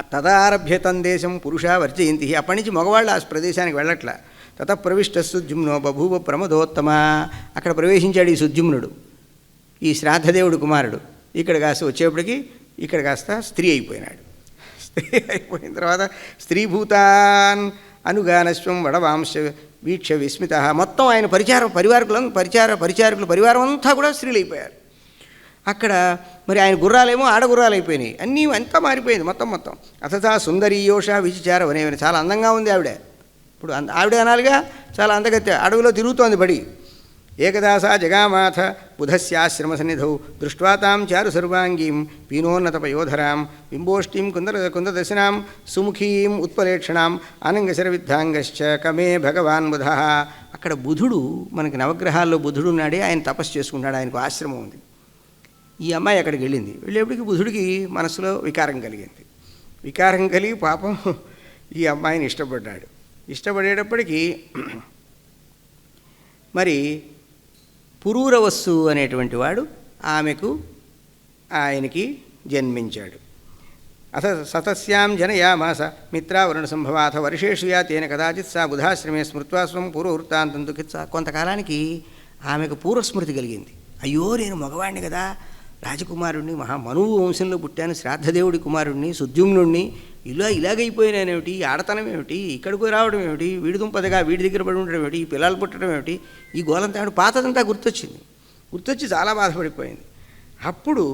తదారభ్య దేశం పురుష వర్జయంతి. అప్పటి నుంచి మగవాళ్ళు ఆ ప్రదేశానికి వెళ్ళట్ల. తత ప్రవిష్ట సుద్యుమ్నో బభూవ ప్రమదోత్తమ. అక్కడ ప్రవేశించాడు ఈ సుద్యుమ్నుడు ఈ శ్రాద్ధదేవుడు కుమారుడు. ఇక్కడ కాస్త వచ్చేప్పటికి ఇక్కడ కాస్త స్త్రీ అయిపోయినాడు. స్త్రీ అయిపోయిన తర్వాత స్త్రీభూతాన్ అనుగానస్వం వడవాంశ వీక్ష విస్మిత. మొత్తం ఆయన పరిచార పరివారకులను పరిచార పరిచారకులు పరివారం అంతా కూడా స్త్రీలు అయిపోయారు. అక్కడ మరి ఆయన గుర్రాలేమో ఆడగుర్రాలు అయిపోయినాయి అన్నీ అంతా మారిపోయింది మొత్తం మొత్తం. అతథా సుందరీయోష విచిచార వనేవని చాలా అందంగా ఉంది ఆవిడ. ఇప్పుడు ఆవిడ అనాలిగా చాలా అందగత్తే. అడవిలో తిరుగుతోంది బడి. ఏకదాసా జగామాథ బుధస్యాశ్రమ సన్నిధౌ దృష్ట్వా తాం చారు సర్వాంగీం పీనోన్నత పయోధరాం బింబోష్టిం కుందర కుందదశనాం సుముఖీం ఉత్పలేక్షణాం అనంగశరవిద్ధాంగశ్చ కమే భగవాన్ బుధ. అక్కడ బుధుడు మనకి నవగ్రహాల్లో బుధుడు ఉన్నాడే ఆయన తపస్సు చేసుకుంటాడు ఆయనకు ఆశ్రమం ఉంది. ఈ అమ్మాయి అక్కడికి వెళ్ళింది. వెళ్ళేప్పటికి బుధుడికి మనసులో వికారం కలిగింది. వికారం కలిగి పాపం ఈ అమ్మాయిని ఇష్టపడ్డాడు. ఇష్టపడేటప్పటికీ మరి పురూరవస్సు అనేటువంటి వాడు ఆమెకు ఆయనకి జన్మించాడు. అథ సతస్యాం జనయామాస మిత్రావరుణ సంభవాథ వర్షేషు యా తేన కదాచిత్ సా బుధాశ్రమే స్మృత్వా స్వం పూర్వవృత్తాంతం దుఃఖిత్స కొంతకాలానికి ఆమెకు పూర్వస్మృతి కలిగింది. అయ్యో నేను మగవాణ్ణి కదా. రాజకుమారుణ్ణి మహామనువు వంశంలో పుట్టాను శ్రాద్ధదేవుడి కుమారుణ్ణి సుద్యుమ్నుణ్ణి ఇలా ఇలాగైపోయినానేమిటి? ఆడతనం ఏమిటి ఇక్కడికి రావడం ఏమిటి వీడి దుంపదగా వీడి దగ్గర పడి ఉండడం ఏమిటి ఈ పిల్లలు పుట్టడం ఏమిటి ఈ గోలంతా పాతదంతా గుర్తొచ్చింది. గుర్తొచ్చి చాలా బాధపడిపోయింది. అప్పుడు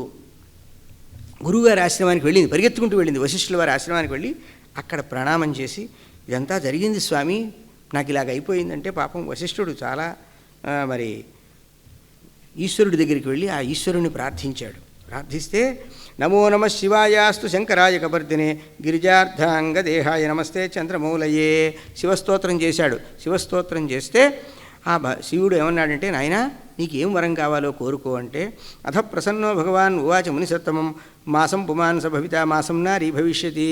గురువుగారి ఆశ్రమానికి వెళ్ళింది పరిగెత్తుకుంటూ వెళ్ళింది వశిష్ఠుల వారి ఆశ్రమానికి వెళ్ళి అక్కడ ప్రణామం చేసి ఇదంతా జరిగింది స్వామి నాకు ఇలాగ అయిపోయిందంటే పాపం వశిష్ఠుడు చాలా మరి ఈశ్వరుడి దగ్గరికి వెళ్ళి ఆ ఈశ్వరుని ప్రార్థించాడు. ప్రార్థిస్తే నమో నమ శివాయాస్తు శంకరాయ కబర్దినే గిరిజార్థాంగ దేహాయ నమస్తే చంద్రమౌలయే శివస్తోత్రం చేశాడు. శివస్తోత్రం చేస్తే ఆ శివుడు ఏమన్నాడంటే నాయనా నీకు ఏం వరం కావాలో కోరుకో అంటే అథ ప్రసన్నో భగవాన్ ఉవాచ మునిసత్తమం మాసం పుమాన్ స భవిత మాసం నారీ భవిష్యతి.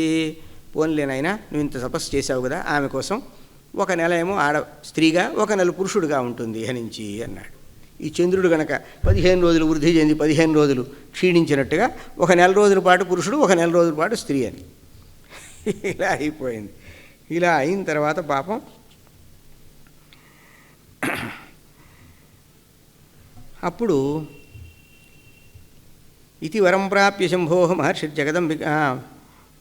పోన్లేనైనా నువ్వు ఇంత తపస్సు చేశావు కదా ఆమె కోసం ఒక నెల ఏమో ఆడ స్త్రీగా ఒక నెల పురుషుడుగా ఉంటుంది హనించి అన్నాడు. ఈ చంద్రుడు గనక పదిహేను రోజులు వృద్ధి చెంది పదిహేను రోజులు క్షీణించినట్టుగా ఒక నెల రోజుల పాటు పురుషుడు ఒక నెల రోజుల పాటు స్త్రీ అని. ఇలా అయిపోయింది. ఇలా అయిన తర్వాత పాపం అప్పుడు ఇది వరం ప్రాప్య శంభో మహర్షి జగదంబిక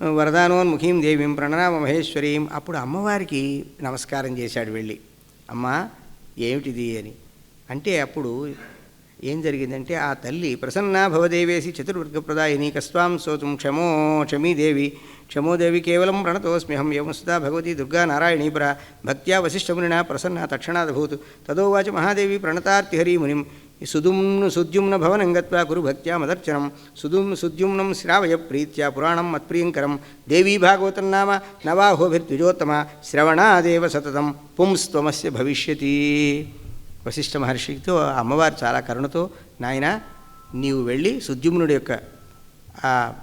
వరదానోన్ముఖీం దేవీం ప్రణనామ మహేశ్వరీం. అప్పుడు అమ్మవారికి నమస్కారం చేశాడు వెళ్ళి. అమ్మా ఏమిటిది అని. అంటే అప్పుడు ఏం జరిగిందంటే ఆ తల్లి ప్రసన్న భవదేవేసి చతుర్వర్గప్రదాయిని కస్వాం సోతుం క్షమో క్షమీదేవి క్షమోదేవి కేవలం ప్రణతోస్మ్యహం యమసుదా భగవతి దుర్గా నారాయణీపుర భక్త్యా వశిష్ఠమునినా ప్రసన్న తక్షణాదభూత్ తదోవాచ మహాదేవి ప్రణతార్తిహరీ మునిం సుదుమ్ను సుద్యుమ్న భవనం గత్వా కురు భక్త్యా మదర్చనం సుదుం సుద్యుమ్నం శ్రావయ ప్రీత్యా పురాణం మత్ప్రియంకరం దేవీ భాగవతం నామ నవాహోభిర్ద్విజోత్తమ శ్రవణాదేవ సతతం పుంస్త్వమస్య భవిష్యతి. వశిష్ఠ మహర్షితో ఆ అమ్మవారు చాలా కరుణతో నాయన నీవు వెళ్ళి సుద్యుమ్నుడి యొక్క ఆ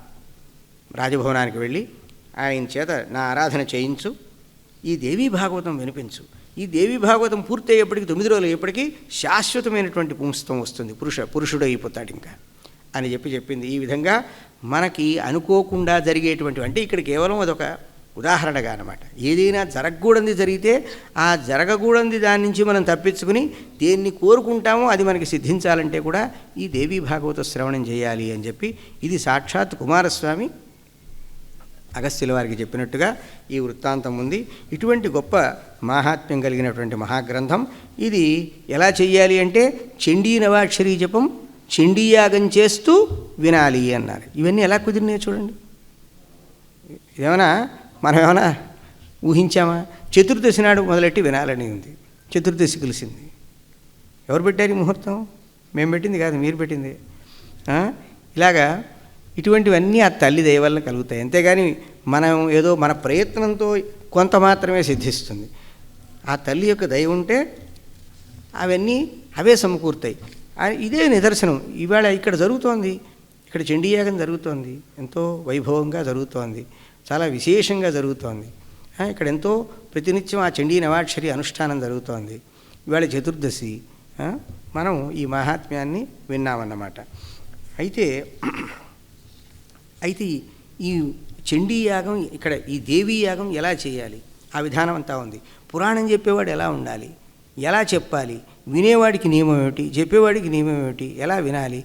రాజభవనానికి వెళ్ళి ఆయన చేత నా ఆరాధన చేయించు. ఈ దేవీ భాగవతం వినిపించు. ఈ దేవీ భాగవతం పూర్తి పూర్తయ్యేప్పటికి తొమ్మిది రోజులు అయ్యేప్పటికీ శాశ్వతమైనటువంటి పుంస్తం వస్తుంది. పురుష పురుషుడు అయిపోతాడు ఇంకా. అని చెప్పి చెప్పింది. ఈ విధంగా మనకి అనుకోకుండా జరిగేటువంటి అంటే ఇక్కడ కేవలం అదొక ఉదాహరణగా అనమాట ఏదైనా జరగకూడనిది జరిగితే ఆ జరగకూడనిది దాని నుంచి మనం తప్పించుకుని దేన్ని కోరుకుంటామో అది మనకి సిద్ధించాలంటే కూడా ఈ దేవీ భాగవత శ్రవణం చేయాలి అని చెప్పి ఇది సాక్షాత్ కుమారస్వామి అగస్త్యుల వారికి చెప్పినట్టుగా ఈ వృత్తాంతం ఉంది. ఇటువంటి గొప్ప మాహాత్మ్యం కలిగినటువంటి మహాగ్రంథం ఇది ఎలా చెయ్యాలి అంటే చండీ నవాక్షరీ జపం చండీయాగం చేస్తూ వినాలి అన్నారు. ఇవన్నీ ఎలా కుదిరినాయి చూడండి. ఏమైనా మనం ఏమైనా ఊహించామా? చతుర్దశి నాడు మొదలెట్టి వినాలని ఉంది. చతుర్దశి కలిసింది. ఎవరు పెట్టారు ఈ ముహూర్తం? మేము పెట్టింది కాదు మీరు పెట్టింది. ఇలాగా ఇటువంటివన్నీ ఆ తల్లి దయ కలుగుతాయి. అంతేగాని మనం ఏదో మన ప్రయత్నంతో కొంత మాత్రమే సిద్ధిస్తుంది. ఆ తల్లి యొక్క దయ ఉంటే అవన్నీ అవే సమకూరుతాయి. ఇదే నిదర్శనం. ఇవాళ ఇక్కడ జరుగుతోంది. ఇక్కడ చండీయాగం జరుగుతోంది. ఎంతో వైభవంగా జరుగుతోంది. చాలా విశేషంగా జరుగుతోంది. ఇక్కడ ఎంతో ప్రతినిత్యం ఆ చండీ నవాక్షరి అనుష్ఠానం జరుగుతోంది. ఇవాళ చతుర్దశి మనం ఈ మహాత్మ్యాన్ని విన్నామన్నమాట. అయితే అయితే ఈ చండీ యాగం ఇక్కడ ఈ దేవీ యాగం ఎలా చేయాలి? ఆ విధానం అంతా ఉంది. పురాణం చెప్పేవాడు ఎలా ఉండాలి? ఎలా చెప్పాలి? వినేవాడికి నియమం ఏమిటి? చెప్పేవాడికి నియమం ఏమిటి? ఎలా వినాలి?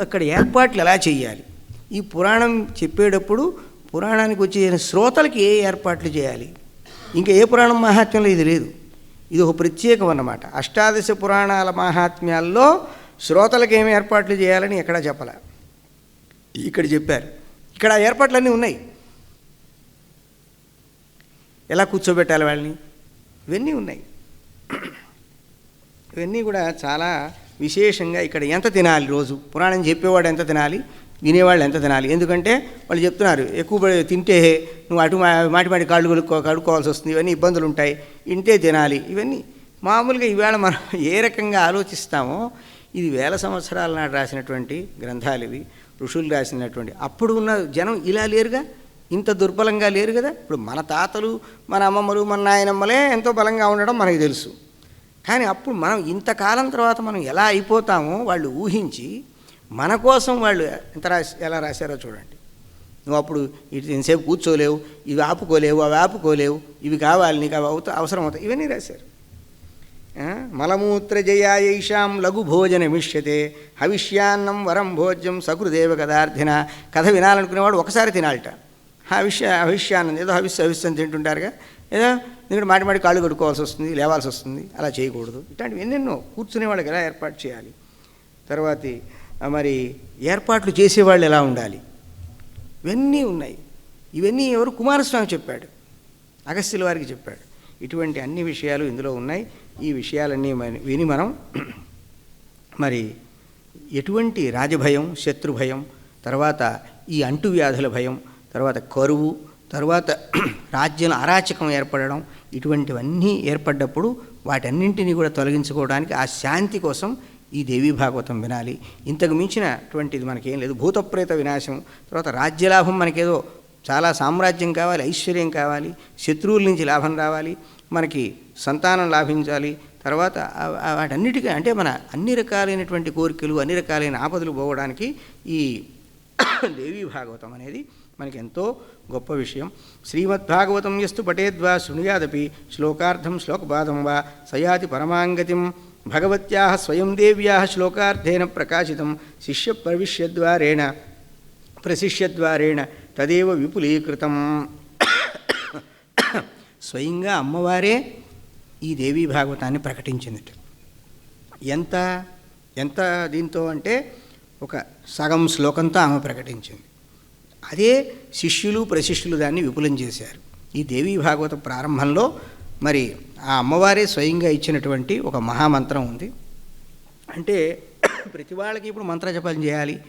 అక్కడ ఏర్పాట్లు ఎలా చేయాలి? ఈ పురాణం చెప్పేటప్పుడు పురాణానికి వచ్చే శ్రోతలకి ఏ ఏర్పాట్లు చేయాలి? ఇంకా ఏ పురాణం మహాత్మ్యంలో ఇది లేదు. ఇది ఒక ప్రత్యేకం అన్నమాట. అష్టాదశ పురాణాల మహాత్మ్యాల్లో శ్రోతలకు ఏమి ఏర్పాట్లు చేయాలని ఎక్కడా చెప్పలే. ఇక్కడ చెప్పారు. ఇక్కడ ఏర్పాట్లన్నీ ఉన్నాయి. ఎలా కూర్చోబెట్టాలి వాళ్ళని? ఇవన్నీ ఉన్నాయి. ఇవన్నీ కూడా చాలా విశేషంగా ఇక్కడ ఎంత తినాలి రోజు? పురాణం చెప్పేవాడు ఎంత తినాలి? వినేవాళ్ళు ఎంత తినాలి ఎందుకంటే వాళ్ళు చెప్తున్నారు ఎక్కువ తింటే నువ్వు అటు మాటి మాటి కాళ్ళు కడుక్కో కడుక్కోవాల్సి వస్తుంది. ఇవన్నీ ఇబ్బందులు ఉంటాయి. ఇంటే తినాలి ఇవన్నీ మామూలుగా ఈవేళ మనం ఏ రకంగా ఆలోచిస్తామో ఇది వేల సంవత్సరాల నాడు రాసినటువంటి గ్రంథాలు ఇవి ఋషులు రాసినటువంటి. అప్పుడు ఉన్న జనం ఇలా లేరుగా? ఇంత దుర్బలంగా లేరు కదా? ఇప్పుడు మన తాతలు మన అమ్మమ్మలు మన నాయనమ్మలే ఎంతో బలంగా ఉండడం మనకు తెలుసు. కానీ అప్పుడు మనం ఇంతకాలం తర్వాత మనం ఎలా అయిపోతామో వాళ్ళు ఊహించి మన కోసం వాళ్ళు ఎంత రాసి ఎలా రాశారో చూడండి. నువ్వు అప్పుడు ఇటు ఇంతసేపు కూర్చోలేవు ఇవి ఆపుకోలేవు అవి ఆపుకోలేవు ఇవి కావాలి నీకు అవి అవుతా అవసరం అవుతాయి ఇవన్నీ రాశారు. మలమూత్ర జయాయేషాం లఘు భోజనమిష్యతే హవిష్యాన్నం వరం భోజ్యం సకృదేవ కదార్థిన. కథ వినాలనుకునేవాడు ఒకసారి తినాలట. హవిష్య హవిష్యాన్నం ఏదో హవిష్య హవిష్యం తింటుంటారుగా. ఏదో ఎందుకంటే మాటి మాటి కాళ్ళు కడుక్కోవాల్సి వస్తుంది లేవాల్సి వస్తుంది అలా చేయకూడదు. ఇట్లాంటివి ఎన్నెన్నో కూర్చునే వాళ్ళకి ఎలా ఏర్పాటు చేయాలి. తర్వాతి మరి ఏర్పాట్లు చేసేవాళ్ళు ఎలా ఉండాలి? ఇవన్నీ ఉన్నాయి. ఇవన్నీ ఎవరు కుమారస్వామి చెప్పాడు. అగస్త్యుల వారికి చెప్పాడు. ఇటువంటి అన్ని విషయాలు ఇందులో ఉన్నాయి. ఈ విషయాలన్నీ మన- విని మనం మరి ఎటువంటి రాజభయం శత్రుభయం తర్వాత ఈ అంటువ్యాధుల భయం తర్వాత కరువు తర్వాత రాజ్యం అరాచకం ఏర్పడడం ఇటువంటివన్నీ ఏర్పడ్డప్పుడు వాటన్నింటినీ కూడా తొలగించుకోవడానికి ఆ శాంతి కోసం ఈ దేవీ భాగవతం వినాలి. ఇంతకు మించినటువంటిది మనకేం లేదు. భూతప్రేత వినాశం తర్వాత రాజ్యలాభం మనకేదో చాలా సామ్రాజ్యం కావాలి ఐశ్వర్యం కావాలి శత్రువుల నుంచి లాభం రావాలి మనకి సంతానం లాభించాలి తర్వాత వాటన్నిటికీ అంటే మన అన్ని రకాలైనటువంటి కోరికలు అన్ని రకాలైన ఆపదలు పోవడానికి ఈ దేవీ భాగవతం అనేది మనకి ఎంతో గొప్ప విషయం. శ్రీమద్భాగవతం ఎస్తు పటేద్వా శృణుయాదపి శ్లోకార్థం శ్లోకపాదం వా సయాతి పరమాంగతిం భగవత్యా స్వయం దేవ్యా శ్లోకార్థేన ప్రకాశితం శిష్య ప్రవిశ్యద్వారేణ ప్రశిష్యద్వారేణ తదేవ విపులీకృతం. స్వయంగా అమ్మవారే ఈ దేవీ భాగవతాన్ని ప్రకటించింది ఎంత ఎంత దీంతో అంటే ఒక సగం శ్లోకంతో ఆమె ప్రకటించింది. అదే శిష్యులు ప్రశిష్యులు దాన్ని విపులం చేశారు. ఈ దేవీ భాగవత ప్రారంభంలో మరి ఆ అమ్మవారే స్వయంగా ఇచ్చినటువంటి ఒక మహామంత్రం ఉంది. అంటే ప్రతి వాళ్ళకి ఇప్పుడు మంత్ర జపం చేయాలి.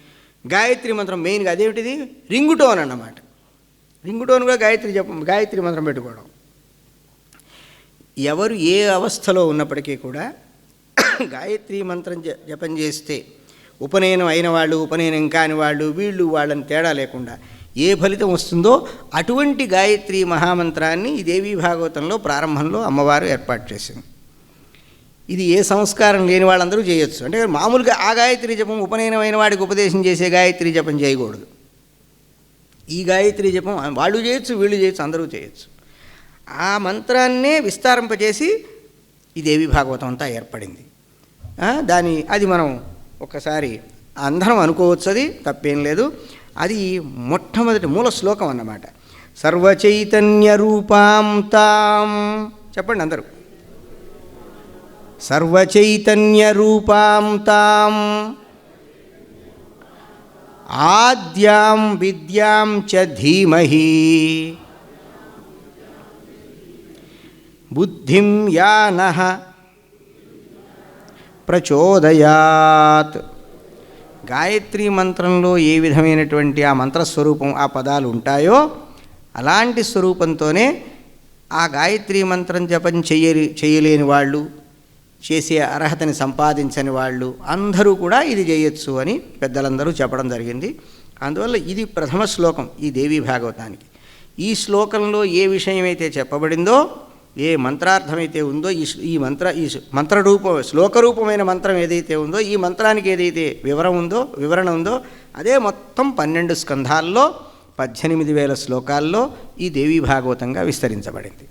గాయత్రి మంత్రం మెయిన్గా అదేమిటిది? రింగుటోన్ అన్నమాట. రింగుటోన్ కూడా గాయత్రి జపం గాయత్రి మంత్రం పెట్టుకోవడం. ఎవరు ఏ అవస్థలో ఉన్నప్పటికీ కూడా గాయత్రి మంత్రం జ- జపం చేస్తే ఉపనయనం అయిన వాళ్ళు ఉపనయనం కాని వాళ్ళు వీళ్ళు వాళ్ళని తేడా లేకుండా ఏ ఫలితం వస్తుందో అటువంటి గాయత్రి మహామంత్రాన్ని ఈ దేవీ భాగవతంలో ప్రారంభంలో అమ్మవారు ఏర్పాటు చేసింది. ఇది ఏ సంస్కారం లేని వాళ్ళందరూ చేయొచ్చు. అంటే మామూలుగా ఆ గాయత్రి జపం ఉపనయనమైన వాడికి ఉపదేశం చేసే గాయత్రి జపం చేయకూడదు. ఈ గాయత్రి జపం వాళ్ళు చేయొచ్చు వీళ్ళు చేయొచ్చు అందరూ చేయొచ్చు. ఆ మంత్రాన్నే విస్తారింపజేసి ఈ దేవి భాగవతం అంతా ఏర్పడింది. దాని అది మనం ఒకసారి అందరం అనుకోవచ్చు అది తప్పేం లేదు. అది మొట్టమొదటి మూల శ్లోకం అన్నమాట. సర్వచైతన్య రూపాం తాం. చెప్పండి అందరూ. సర్వచైతన్య రూపాం తాం. ఆద్యాం విద్యాం చ ధీమహి. బుద్ధిం యానః ప్రచోదయాత్. గాయత్రి మంత్రంలో ఏ విధమైనటువంటి ఆ మంత్రస్వరూపం ఆ పదాలు ఉంటాయో అలాంటి స్వరూపంతోనే ఆ గాయత్రి మంత్రం జపం చేయలి చేయలేని వాళ్ళు చేసే అర్హతని సంపాదించని వాళ్ళు అందరూ కూడా ఇది చేయొచ్చు అని పెద్దలందరూ చెప్పడం జరిగింది. అందువల్ల ఇది ప్రథమ శ్లోకం ఈ దేవీ భాగవతానికి. ఈ శ్లోకంలో ఏ విషయమైతే చెప్పబడిందో ఏ మంత్రార్థమైతే ఉందో ఈ ఈ మంత్ర ఈ మంత్రరూప శ్లోకరూపమైన మంత్రం ఏదైతే ఉందో ఈ మంత్రానికి ఏదైతే వివరం ఉందో వివరణ ఉందో అదే మొత్తం పన్నెండు స్కంధాల్లో పద్దెనిమిది వేల శ్లోకాల్లో ఈ దేవీ భాగవతంగా విస్తరించబడింది.